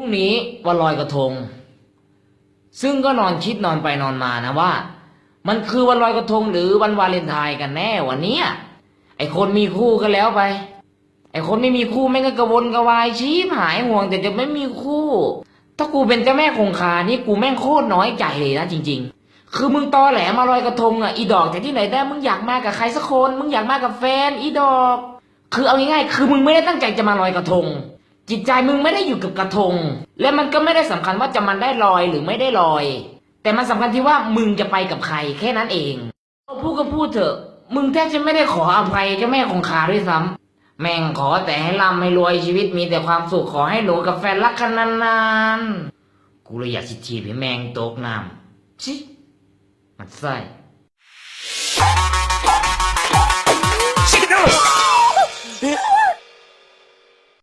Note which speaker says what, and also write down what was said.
Speaker 1: ุ่งนี้วันลอยกระทง ซึ่งก็นอนคิดนอนไปนอนมานะว่า มันคือวันลอยกระทงหรือวันวาเลนไทน์กันแน่วันเนี้ยไอคนมีคู่ก็แล้วไป ไอคนไม่มีคู่แม่งก็กระวนกระวายชี้หายห่วงแต่จะไม่มีคู่ ถ้ากูเป็นเจ้าแม่คงคานี่กูแม่งโคตรน้อยใจเลยนะจริง ๆ คือมึงตอแหลมาลอยกระทงอะอีดอกแต่ที่ไหนได้มึงอยากมากับใครสักคน มึงอยากมากับแฟนอีดอก คือเอาง่ายๆคือมึงไม่ได้ตั้งใจจะมาลอยกระทง จิตใจมึงไม่ได้อยู่กับกระทง และมันก็ไม่ได้สำคัญว่าจะมันได้ลอยหรือไม่ได้ลอย แต่มันสำคัญที่ว่ามึงจะไปกับใครแค่นั้นเองพูดก็พูดเถอะ มึงแทบจะไม่ได้ขออภัยเจ้าแม่คงคาด้วยซ้ำแม่งขอแต่ให้ร่ำให้รวยชีวิตมีแต่ความสุขขอให้หนูกับแฟนรักกันนานๆกูเลยอยากชิทีบให้แมงตกน้ำชิมันไส้